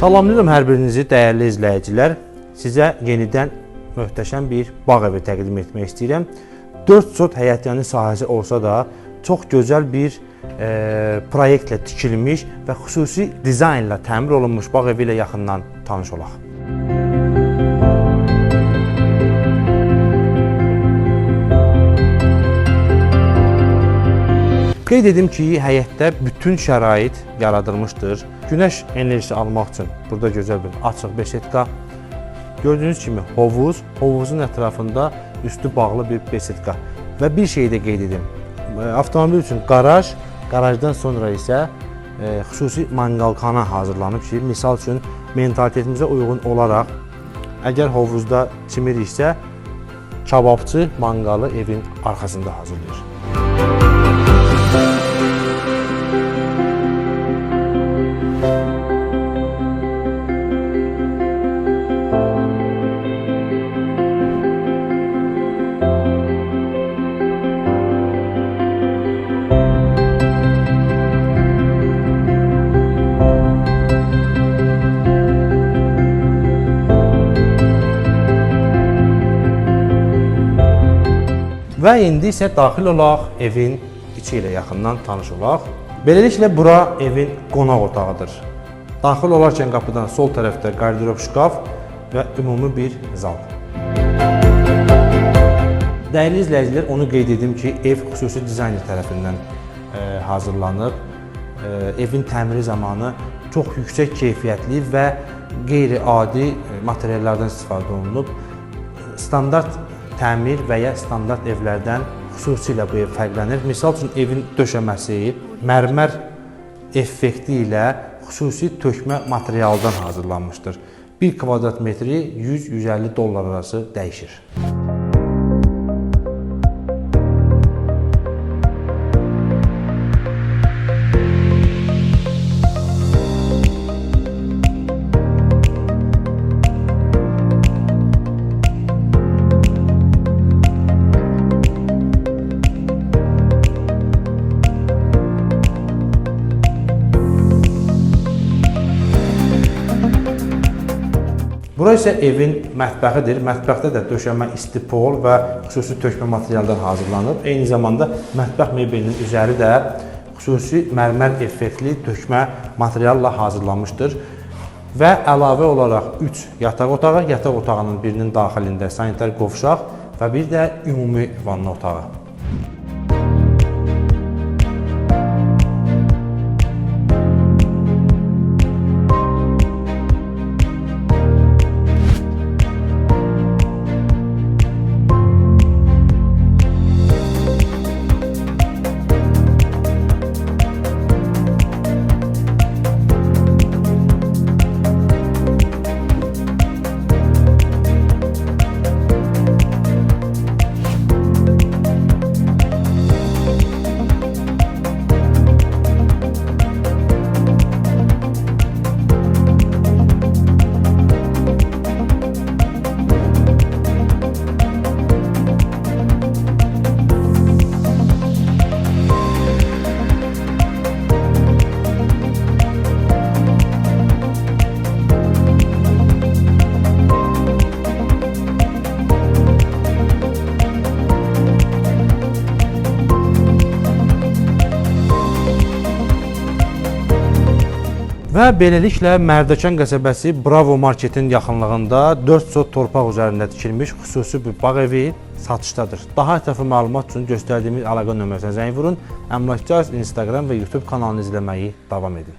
Salamlayıram hər birinizi dəyərli izləyicilər. Sizə yenidən möhtəşəm bir bağ evi təqdim etmək istəyirəm. 4 sot həyətyanı sahəsi olsa da çox gözəl bir e, proyektlə tikilmiş və xüsusi dizaynla təmir olunmuş bağ evi ilə yaxından tanış olaq. Qeyd edim ki, həyətdə bütün şərait yaradılmışdır. Günəş enerjisi almaq üçün burada gözəl bir açıq besetka. Gördüyünüz kimi hovuz, hovuzun ətrafında üstü bağlı bir besetka. Və bir şey də qeyd edim. E, Avtomobil üçün qaraj, qarajdan sonra isə e, xüsusi manqalxana hazırlanıb ki, misal üçün mentalitetimizə uyğun olaraq əgər hovuzda çimiriksə, kababçı manqalı evin arxasında hazırlayır. Və indi isə daxil olaq evin içi ilə yaxından tanış olaq. Beləliklə bura evin qonaq otağıdır. Daxil olarkən qapıdan sol tərəfdə qardirob şkaf və ümumi bir zal. Dəyərli izləyicilər, onu qeyd edim ki, ev xüsusi dizayner tərəfindən e, hazırlanıb. E, evin təmiri zamanı çox yüksək keyfiyyətli və qeyri-adi e, materiallardan istifadə olunub. Standart təmir və ya standart evlərdən xüsusilə bu ev fərqlənir. Misal üçün evin döşəməsi mərmər effekti ilə xüsusi tökmə materialdan hazırlanmışdır. 1 kvadrat metri 100-150 dollar arası dəyişir. Bura isə evin mətbəxidir. Mətbəxdə də döşəmə isti pol və xüsusi tökmə materialdan hazırlanıb. Eyni zamanda mətbəx mebelinin üzəri də xüsusi mərmər effektli tökmə materialla hazırlanmışdır. Və əlavə olaraq 3 yataq otağı, yataq otağının birinin daxilində sanitar qovşaq və bir də ümumi vanna otağı. Və beləliklə Mərdəkan qəsəbəsi Bravo marketin yaxınlığında 4 sot torpaq üzərində tikilmiş xüsusi bir bağ evi satışdadır. Daha ətraflı məlumat üçün göstərdiyimiz əlaqə nömrəsinə zəng vurun. Əmlakçı Instagram və YouTube kanalını izləməyi davam edin.